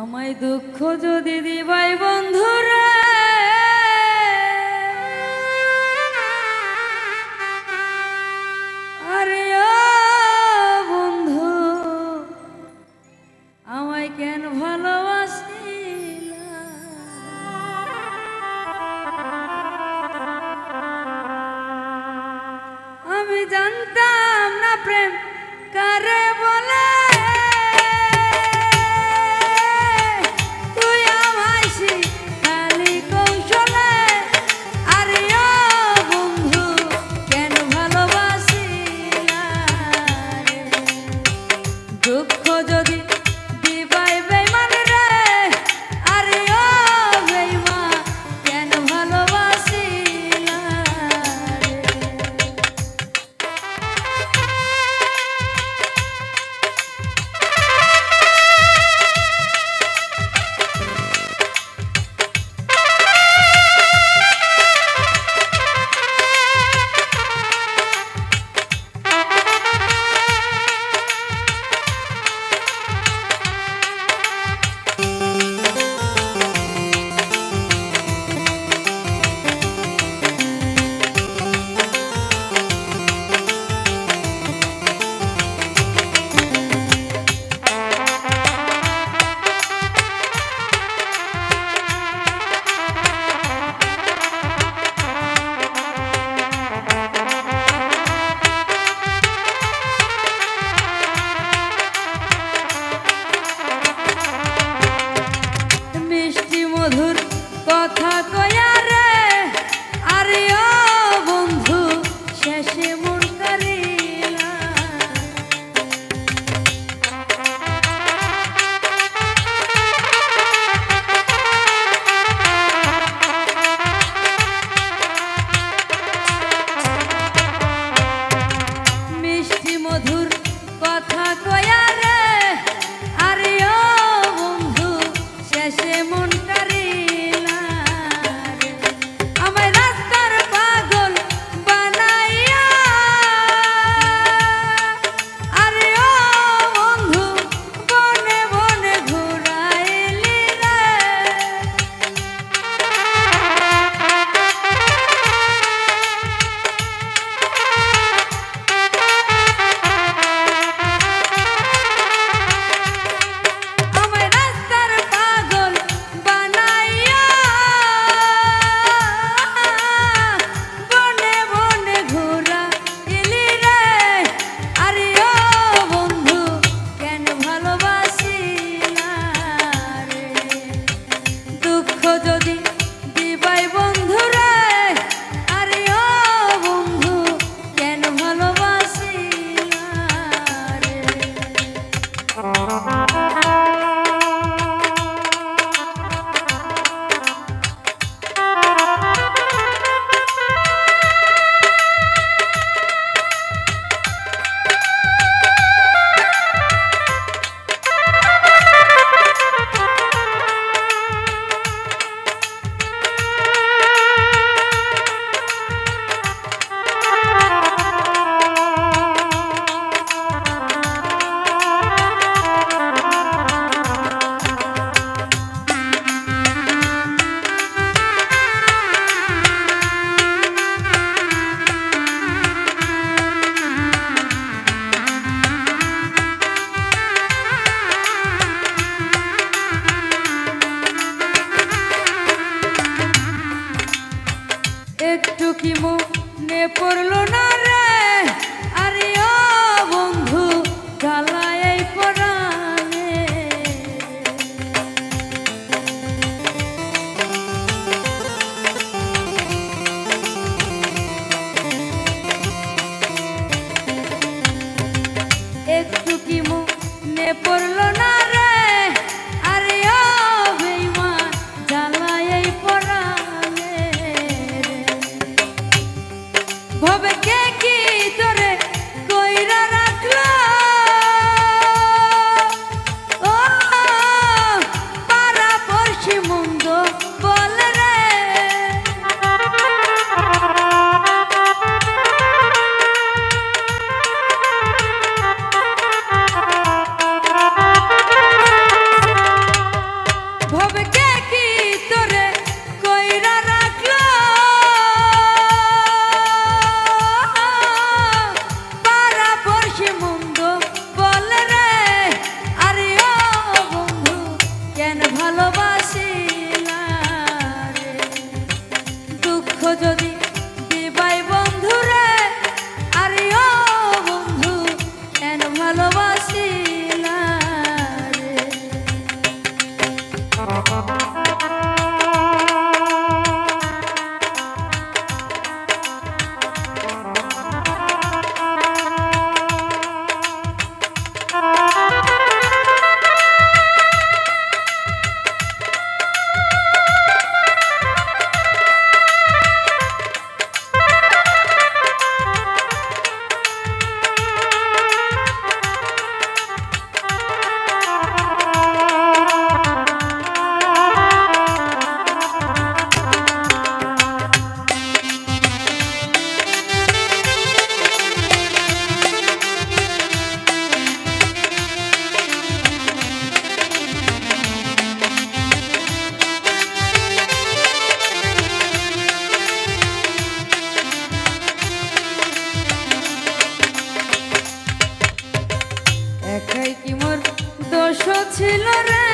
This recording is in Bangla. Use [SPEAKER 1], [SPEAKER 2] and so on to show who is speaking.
[SPEAKER 1] আমায় দুঃখ যদি দিবাই বন্ধুরা। আরে বন্ধু আমায় কেন ভালোবাসিলা মধুর কথা কয়া নে পড়ল না ছিল রে